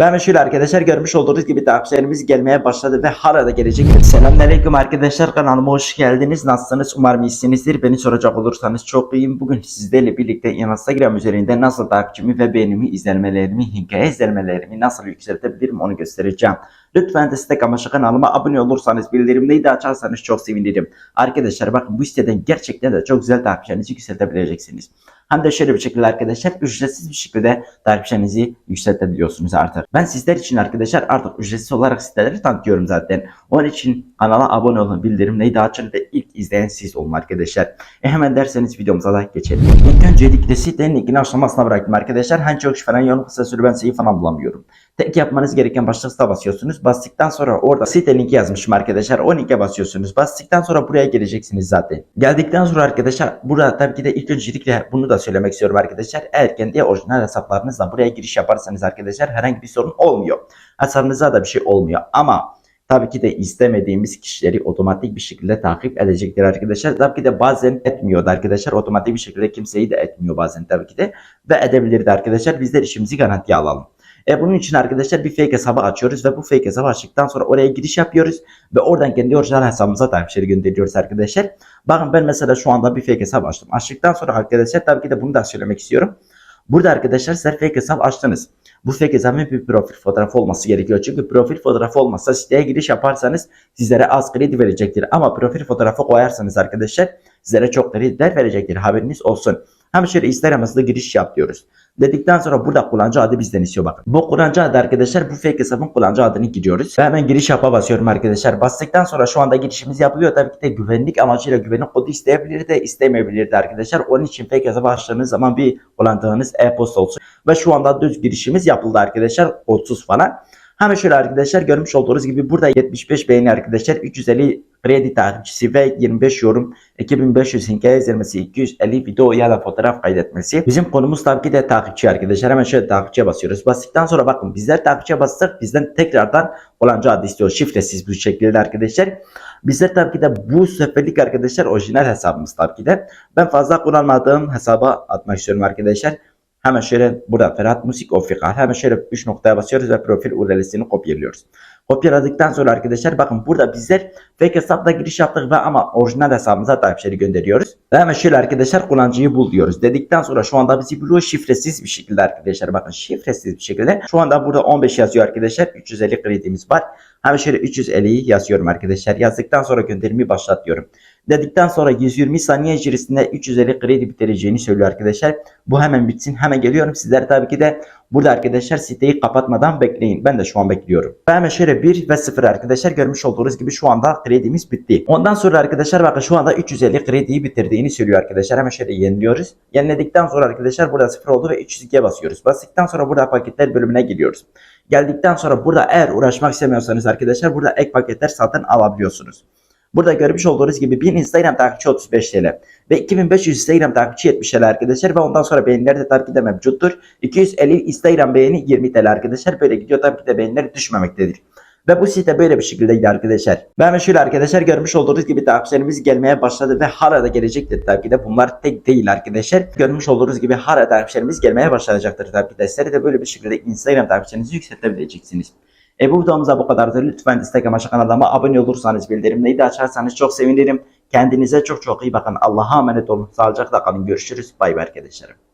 Ben şöyle arkadaşlar görmüş olduğunuz gibi takipçilerimiz gelmeye başladı ve hala da gelecek. Selamünaleyküm arkadaşlar kanalıma hoş geldiniz. Nasılsınız? Umarım iyisinizdir. Beni soracak olursanız çok iyiyim. Bugün sizlerle birlikte Instagram üzerinde nasıl takipçimi ve beğenimi, izlenmelerimi, hikaye izlenmelerimi nasıl yükseltebilirim onu göstereceğim. Lütfen destek amaçlı kanalıma abone olursanız bildirimleri de açarsanız çok sevinirim. Arkadaşlar bakın bu siteden gerçekten de çok güzel takipçilerinizi yükseltebileceksiniz. Hem de şöyle bir şekilde arkadaşlar ücretsiz bir şekilde takipçilerinizi yükseltebiliyorsunuz artık. Ben sizler için arkadaşlar artık ücretsiz olarak siteleri tanıtıyorum zaten. Onun için kanala abone olun, bildirimleri de açın ve ilk izleyen siz olun arkadaşlar. E hemen derseniz videomuza da geçelim. İlk öncelikle sitenin linkini aşamasına bıraktım arkadaşlar. Hani çok falan yok kısa süre ben sayı falan bulamıyorum. Tek yapmanız gereken başlıkta basıyorsunuz. Bastıktan sonra orada site linki yazmışım arkadaşlar. O linke basıyorsunuz. Bastıktan sonra buraya geleceksiniz zaten. Geldikten sonra arkadaşlar burada tabii ki de ilk öncelikle bunu da söylemek istiyorum arkadaşlar. Eğer kendi orijinal hesaplarınızla buraya giriş yaparsanız arkadaşlar herhangi bir sorun olmuyor. Hesabınıza da bir şey olmuyor. Ama tabii ki de istemediğimiz kişileri otomatik bir şekilde takip edecektir arkadaşlar. Tabii ki de bazen etmiyordu arkadaşlar. Otomatik bir şekilde kimseyi de etmiyor bazen tabii ki de. Ve edebilirdi arkadaşlar. Bizler işimizi garantiye alalım. E bunun için arkadaşlar bir fake hesabı açıyoruz ve bu fake hesabı açtıktan sonra oraya giriş yapıyoruz ve oradan kendi orijinal hesabımıza takipçileri gönderiyoruz arkadaşlar. Bakın ben mesela şu anda bir fake hesap açtım. Açtıktan sonra arkadaşlar tabii ki de bunu da söylemek istiyorum. Burada arkadaşlar sizler fake hesap açtınız. Bu fake hesabın bir profil fotoğrafı olması gerekiyor. Çünkü profil fotoğrafı olmazsa siteye giriş yaparsanız sizlere az kredi verecektir. Ama profil fotoğrafı koyarsanız arkadaşlar sizlere çok krediler verecektir. Haberiniz olsun. Hem şöyle Instagram'ımızda giriş yap diyoruz. Dedikten sonra burada kullanıcı adı bizden istiyor bakın. Bu kullanıcı adı arkadaşlar bu fake hesabın kullanıcı adını giriyoruz. Ve hemen giriş yapa basıyorum arkadaşlar. Bastıktan sonra şu anda girişimiz yapılıyor. Tabii ki de güvenlik amacıyla güvenlik kodu isteyebilir de istemeyebilir de arkadaşlar. Onun için fake hesabı açtığınız zaman bir kullandığınız e-posta olsun. Ve şu anda düz girişimiz yapıldı arkadaşlar. 30 falan. Hemen şöyle arkadaşlar görmüş olduğunuz gibi burada 75 beğeni arkadaşlar 350 kredi takipçisi ve 25 yorum 2500 hikaye izlemesi 250 video ya da fotoğraf kaydetmesi. Bizim konumuz tabii ki de takipçi arkadaşlar. Hemen şöyle takipçiye basıyoruz. Bastıktan sonra bakın bizler takipçiye bastık. Bizden tekrardan olancı adı istiyor. Şifresiz bu şekilde arkadaşlar. Bizler tabii ki de bu seferlik arkadaşlar orijinal hesabımız tabii ki de. Ben fazla kullanmadığım hesaba atmak istiyorum arkadaşlar. Hemen şöyle burada Ferhat Musik Official. Hemen şöyle 3 noktaya basıyoruz ve profil URL'sini kopyalıyoruz. Kopyaladıktan sonra arkadaşlar bakın burada bizler fake hesapla giriş yaptık ve ama orijinal hesabımıza takipçileri gönderiyoruz. Ve hemen şöyle arkadaşlar kullanıcıyı bul diyoruz. Dedikten sonra şu anda bizi buluyor şifresiz bir şekilde arkadaşlar. Bakın şifresiz bir şekilde. Şu anda burada 15 yazıyor arkadaşlar. 350 kredimiz var. Hemen şöyle 350'yi yazıyorum arkadaşlar. Yazdıktan sonra gönderimi başlat diyorum. Dedikten sonra 120 saniye içerisinde 350 kredi bitireceğini söylüyor arkadaşlar. Bu hemen bitsin. Hemen geliyorum. Sizler tabii ki de burada arkadaşlar siteyi kapatmadan bekleyin. Ben de şu an bekliyorum. Hemen şöyle 1 ve 0 arkadaşlar görmüş olduğunuz gibi şu anda kredimiz bitti. Ondan sonra arkadaşlar bakın şu anda 350 krediyi bitirdiğini söylüyor arkadaşlar. Hemen şöyle yeniliyoruz. Yeniledikten sonra arkadaşlar burada 0 oldu ve 302'ye basıyoruz. Bastıktan sonra burada paketler bölümüne geliyoruz. Geldikten sonra burada eğer uğraşmak istemiyorsanız arkadaşlar burada ek paketler satın alabiliyorsunuz. Burada görmüş olduğunuz gibi 1000 Instagram takipçi 35 TL ve 2500 Instagram takipçi 70 TL arkadaşlar ve ondan sonra beğeniler de tabii ki de mevcuttur. 250 Instagram beğeni 20 TL arkadaşlar böyle gidiyor tabii ki de beğeniler düşmemektedir. Ve bu site böyle bir şekildeydi arkadaşlar. Ben şöyle arkadaşlar görmüş olduğunuz gibi takipçilerimiz gelmeye başladı ve hala da gelecektir tabii ki de. Bunlar tek değil arkadaşlar. Görmüş olduğunuz gibi hala takipçilerimiz gelmeye başlayacaktır tabii ki de. Sizleri de böyle bir şekilde Instagram takipçilerinizi yükseltebileceksiniz. E bu videomuzda bu kadardır. Lütfen amaçlı kanalıma abone olursanız bildirimleri de açarsanız çok sevinirim. Kendinize çok çok iyi bakın. Allah'a emanet olun. Sağlıcakla kalın. Görüşürüz. Bay bay arkadaşlarım.